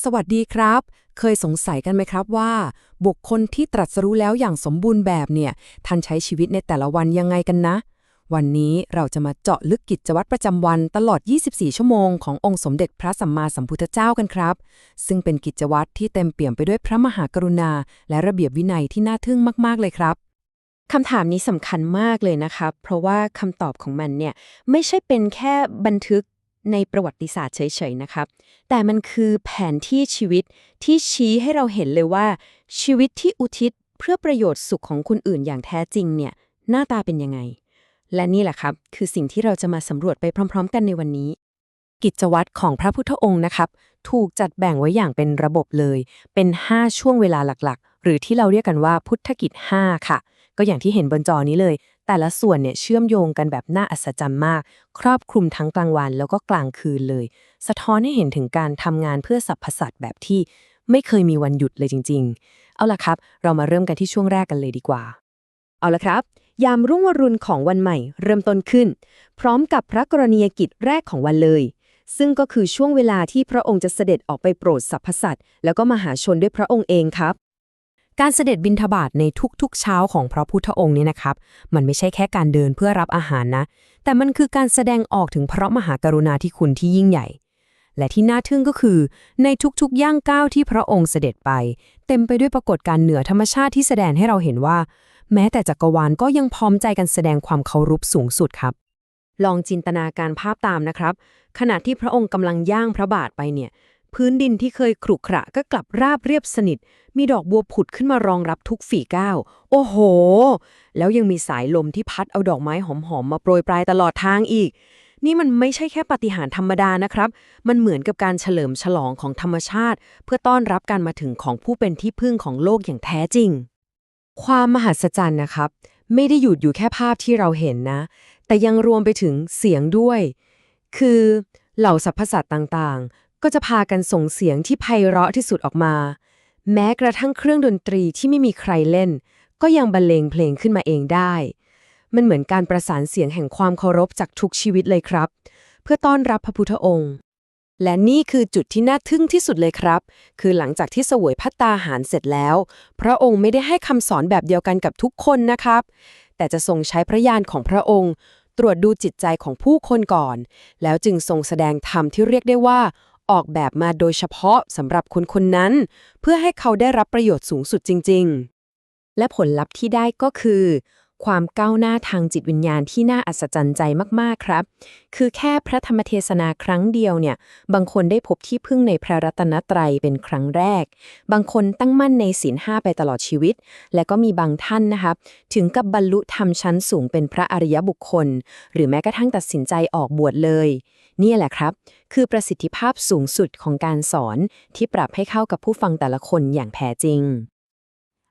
สวัสดีครับ เคยสงสัยกันไหมครับว่า บุคคลที่ตรัสรู้แล้วอย่างสมบูรณ์แบบเนี่ยท่านใช้ชีวิตในแต่ละวันยังไงกันนะ วันนี้เราจะมาเจาะลึกกิจวัตรประจำวันตลอด 24 ชั่วโมงขององค์สมเด็จพระสัมมาสัมพุทธเจ้ากันครับ ซึ่งเป็นกิจวัตรที่เต็มเปี่ยมไปด้วยพระมหากรุณา และระเบียบวินัยที่น่าทึ่งมาก ๆ เลยครับคำถามนี้สำคัญมากเลยนะครับ เพราะว่าคำตอบของมันเนี่ยไม่ใช่เป็นแค่บันทึก ในประวัติศาสตร์เฉยๆนะครับ แต่มันคือแผนที่ชีวิตที่ชี้ให้เราเห็นเลยว่า ชีวิตที่อุทิศเพื่อประโยชน์สุขของคนอื่นอย่างแท้จริงเนี่ยหน้าตาเป็นยังไง และนี่แหละครับ คือสิ่งที่เราจะมาสำรวจไปพร้อม ๆ กันในวันนี้ กิจวัตรของพระพุทธองค์นะครับ ถูกจัดแบ่งไว้อย่างเป็นระบบเลย เป็น 5 ช่วงเวลาหลักๆ หรือที่เราเรียกกันว่าพุทธกิจ 5 ค่ะ ก็อย่างที่เห็นบนจอนี้เลย แต่ละส่วนเนี่ยเชื่อมโยงกันแบบน่าอัศจรรย์มาก ครอบคลุมทั้งกลางวันแล้วก็กลางคืนเลย สะท้อนให้เห็นถึงการทำงานเพื่อสรรพสัตว์แบบที่ไม่เคยมีวันหยุดเลยจริง ๆ เอาล่ะครับ เรามาเริ่มกันที่ช่วงแรกกันเลยดีกว่า เอาล่ะครับ ยามรุ่งวรุณของวันใหม่เริ่มต้นขึ้น พร้อมกับพระกรณียกิจแรกของวันเลย ซึ่งก็คือช่วงเวลาที่พระองค์จะเสด็จออกไปโปรดสรรพสัตว์แล้วก็มหาชนด้วยพระองค์เองครับ การเสด็จบินทบาทในทุกๆเช้าของพระพุทธองค์เนี่ยนะครับ มันไม่ใช่แค่การเดินเพื่อรับอาหารนะ แต่มันคือการแสดงออกถึงพระมหากรุณาธิคุณที่ยิ่งใหญ่ และที่น่าทึ่งก็คือ ในทุกๆย่างก้าวที่พระองค์เสด็จไป เต็มไปด้วยปรากฏการณ์เหนือธรรมชาติที่แสดงให้เราเห็นว่า แม้แต่จักรวาลก็ยังพร้อมใจกันแสดงความเคารพสูงสุดครับลองจินตนาการภาพตามนะครับ ขณะที่พระองค์กำลังย่างพระบาทไปเนี่ย พื้นดินที่เคยขรุขระก็กลับราบเรียบสนิท มีดอกบัวผุดขึ้นมารองรับทุกฝีก้าว โอ้โห แล้วยังมีสายลมที่พัดเอาดอกไม้หอมๆมาโปรยปลายตลอดทางอีก นี่มันไม่ใช่แค่ปาฏิหาริย์ธรรมดานะครับ มันเหมือนกับการเฉลิมฉลองของธรรมชาติ เพื่อต้อนรับการมาถึงของผู้เป็นที่พึ่งของโลกอย่างแท้จริง ความมหัศจรรย์นะครับ ไม่ได้หยุดอยู่แค่ภาพที่เราเห็นนะ แต่ยังรวมไปถึงเสียงด้วย คือเหล่าสรรพสัตว์ต่างๆ ก็จะพากันส่งเสียงที่ไพเราะที่สุดออกมา แม้กระทั่งเครื่องดนตรีที่ไม่มีใครเล่น ก็ยังบรรเลงเพลงขึ้นมาเองได้ มันเหมือนการประสานเสียงแห่งความเคารพจากทุกชีวิตเลยครับ เพื่อต้อนรับพระพุทธองค์ และนี่คือจุดที่น่าทึ่งที่สุดเลยครับ คือหลังจากที่เสวยพัตตาหารเสร็จแล้ว พระองค์ไม่ได้ให้คำสอนแบบเดียวกันกับทุกคนนะครับ แต่จะทรงใช้พระญาณของพระองค์ ตรวจดูจิตใจของผู้คนก่อน แล้วจึงทรงแสดงธรรมที่เรียกได้ว่า ออกแบบมาโดยเฉพาะสำหรับคนคนนั้น เพื่อให้เขาได้รับประโยชน์สูงสุดจริง ๆ และผลลัพธ์ที่ได้ก็คือ ความก้าวหน้าทางจิตวิญญาณที่น่าอัศจรรย์ใจมากๆครับ คือแค่พระธรรมเทศนาครั้งเดียวเนี่ย บางคนได้พบที่พึ่งในพระรัตนตรัยเป็นครั้งแรก บางคนตั้งมั่นในศีลห้าไปตลอดชีวิต และก็มีบางท่านนะครับถึงกับบรรลุธรรมชั้นสูงเป็นพระอริยบุคคล หรือแม้กระทั่งตัดสินใจออกบวชเลย นี่แหละครับ คือประสิทธิภาพสูงสุดของการสอนที่ปรับให้เข้ากับผู้ฟังแต่ละคนอย่างแท้จริง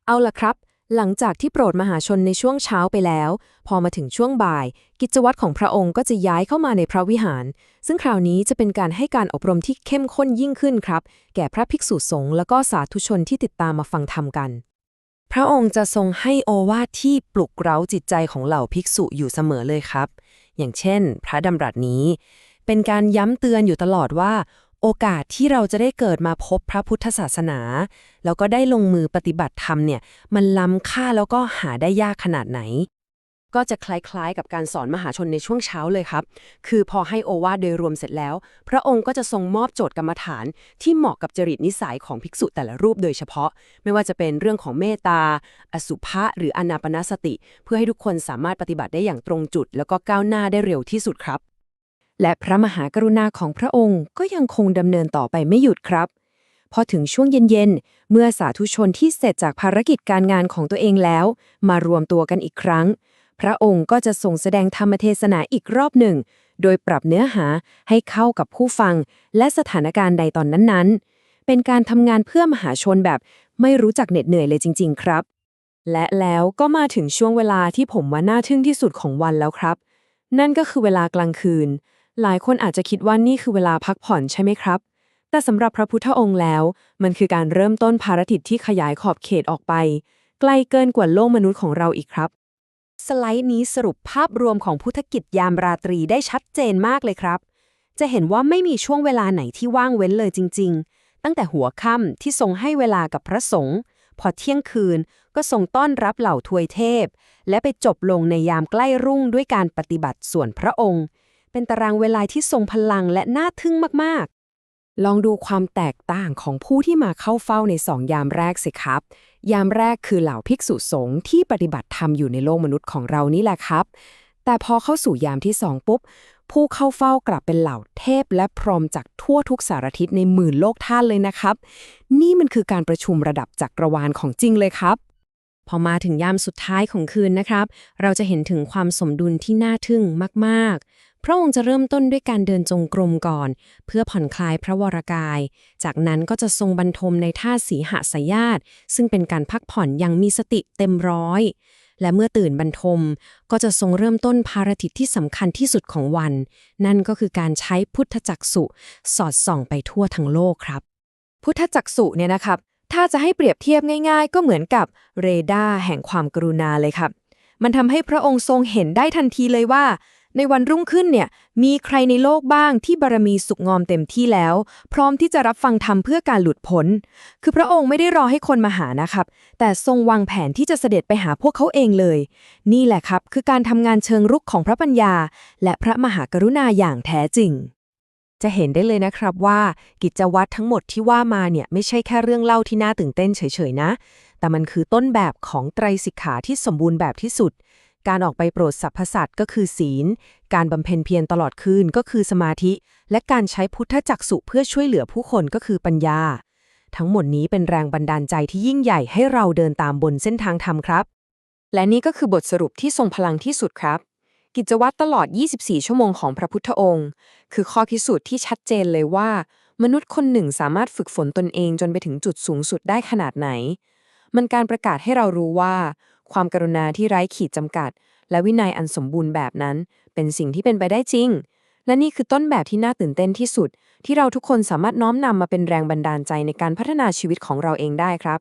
เอาละครับ หลังจากที่โปรดมหาชนในช่วงเช้าไปแล้ว พอมาถึงช่วงบ่าย กิจวัตรของพระองค์ก็จะย้ายเข้ามาในพระวิหาร ซึ่งคราวนี้จะเป็นการให้การอบรมที่เข้มข้นยิ่งขึ้นครับ แก่พระภิกษุสงฆ์แล้วก็สาธุชนที่ติดตามมาฟังธรรมกัน พระองค์จะทรงให้โอวาทที่ปลุกเร้าจิตใจของเหล่าภิกษุอยู่เสมอเลยครับ อย่างเช่น พระดำรัสนี้ เป็นการย้ำเตือนอยู่ตลอดว่า โอกาสที่เราจะได้เกิดมาพบพระพุทธศาสนา แล้วก็ได้ลงมือปฏิบัติธรรมเนี่ย มันล้ำค่าแล้วก็หาได้ยากขนาดไหน ก็จะคล้ายๆกับการสอนมหาชนในช่วงเช้าเลยครับ คือพอให้โอวาโดยรวมเสร็จแล้ว พระองค์ก็จะทรงมอบโจทย์กรรมฐานที่เหมาะกับจริตนิสัยของภิกษุแต่ละรูปโดยเฉพาะ ไม่ว่าจะเป็นเรื่องของเมตตา อสุภะหรืออนาปนาสติ เพื่อให้ทุกคนสามารถปฏิบัติได้อย่างตรงจุด แล้วก็ก้าวหน้าได้เร็วที่สุดครับ และพระมหากรุณาของพระองค์ก็ยังคงดำเนินต่อไปไม่หยุดครับ พอถึงช่วงเย็นๆ เมื่อสาธุชนที่เสร็จจากภารกิจการงานของตัวเองแล้ว มารวมตัวกันอีกครั้ง พระองค์ก็จะส่งแสดงธรรมเทศนาอีกรอบหนึ่ง โดยปรับเนื้อหาให้เข้ากับผู้ฟัง และสถานการณ์ใดตอนนั้นๆ เป็นการทำงานเพื่อมหาชนแบบไม่รู้จักเหน็ดเหนื่อยเลยจริง ๆ ครับ และแล้วก็มาถึงช่วงเวลาที่ผมว่าน่าทึ่งที่สุดของวันแล้วครับ นั่นก็คือเวลากลางคืน หลายคนอาจจะคิดว่านี่คือเวลาพักผ่อนใช่ไหมครับ แต่สำหรับพระพุทธองค์แล้ว มันคือการเริ่มต้นภารกิจที่ขยายขอบเขตออกไป ไกลเกินกว่าโลกมนุษย์ของเราอีกครับ สไลด์นี้สรุปภาพรวมของพุทธกิจยามราตรีได้ชัดเจนมากเลยครับ จะเห็นว่าไม่มีช่วงเวลาไหนที่ว่างเว้นเลยจริง ๆ ตั้งแต่หัวค่ำที่ทรงให้เวลากับพระสงฆ์พอเที่ยงคืนก็ทรงต้อนรับเหล่าทวยเทพ และไปจบลงในยามใกล้รุ่งด้วยการปฏิบัติส่วนพระองค์ เป็นตารางเวลาที่ทรงพลังและน่าทึ่งมากๆ ลองดูความแตกต่างของผู้ที่มาเข้าเฝ้าในสองยามแรกสิครับ ยามแรกคือเหล่าภิกษุสงฆ์ที่ปฏิบัติธรรมอยู่ในโลกมนุษย์ของเรานี่แหละครับ แต่พอเข้าสู่ยามที่สองปุ๊บ ผู้เข้าเฝ้ากลับเป็นเหล่าเทพและพรหมจากทั่วทุกสารทิศในหมื่นโลกท่านเลยนะครับ นี่มันคือการประชุมระดับจักรวาลของจริงเลยครับพอมาถึงยามสุดท้ายของคืนนะครับ เราจะเห็นถึงความสมดุลที่น่าทึ่งมากๆ พระองค์จะเริ่มต้นด้วยการเดินจงกรมก่อน เพื่อผ่อนคลายพระวรากาย จากนั้นก็จะทรงบรรทมในท่าสีหสยาตซึ่งเป็นการพักผ่อนอย่างมีสติเต็มร้อย และเมื่อตื่นบรรทมก็จะทรงเริ่มต้นภารกิจที่สำคัญที่สุดของวัน นั่นก็คือการใช้พุทธจักสุสอดส่องไปทั่วทั้งโลกครับ พุทธจักสุเนี่ยนะครับ ถ้าจะให้เปรียบเทียบง่าย ๆ ก็เหมือนกับเรดาร์แห่งความกรุณาเลยครับ มันทำให้พระองค์ทรงเห็นได้ทันทีเลยว่า ในวันรุ่งขึ้นเนี่ยมีใครในโลกบ้างที่บารมีสุกงอมเต็มที่แล้ว พร้อมที่จะรับฟังธรรมเพื่อการหลุดพ้น คือพระองค์ไม่ได้รอให้คนมาหานะครับ แต่ทรงวางแผนที่จะเสด็จไปหาพวกเขาเองเลย นี่แหละครับ คือการทำงานเชิงรุกของพระปัญญา และพระมหากรุณาอย่างแท้จริง จะเห็นได้เลยนะครับว่า กิจวัตรทั้งหมดที่ว่ามาเนี่ยไม่ใช่แค่เรื่องเล่าที่น่าตื่นเต้นเฉยๆนะ แต่มันคือต้นแบบของไตรสิกขาที่สมบูรณ์แบบที่สุด การออกไปโปรดสรรพสัตว์ก็คือศีล การบำเพ็ญเพียรตลอดคืนก็คือสมาธิ และการใช้พุทธจักสุเพื่อช่วยเหลือผู้คนก็คือปัญญา ทั้งหมดนี้เป็นแรงบันดาลใจที่ยิ่งใหญ่ให้เราเดินตามบนเส้นทางธรรมครับ และนี่ก็คือบทสรุปที่ทรงพลังที่สุดครับ กิจวัตรตลอด 24 ชั่วโมงของพระพุทธองค์ คือข้อพิสูจน์ที่ชัดเจนเลยว่า มนุษย์คนหนึ่งสามารถฝึกฝนตนเองจนไปถึงจุดสูงสุดได้ขนาดไหน มันการประกาศให้เรารู้ว่า ความกรุณาที่ไร้ขีดจำกัด และวินัยอันสมบูรณ์แบบนั้น เป็นสิ่งที่เป็นไปได้จริง และนี่คือต้นแบบที่น่าตื่นเต้นที่สุด ที่เราทุกคนสามารถน้อมนำมาเป็นแรงบันดาลใจในการพัฒนาชีวิตของเราเองได้ครับ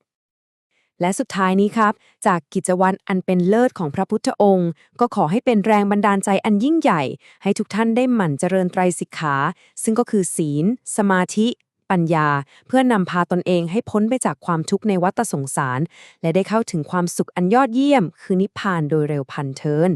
และสุดท้ายนี้ครับ จากกิจวัตรอันเป็นเลิศของพระพุทธองค์ ก็ขอให้เป็นแรงบันดาลใจอันยิ่งใหญ่ ให้ทุกท่านได้หมั่นเจริญไตรสิกขา ซึ่งก็คือศีล สมาธิ ปัญญา เพื่อนำพาตนเองให้พ้นไปจากความทุกข์ในวัฏสงสาร และได้เข้าถึงความสุขอันยอดเยี่ยม คือนิพพานโดยเร็วพันเทิน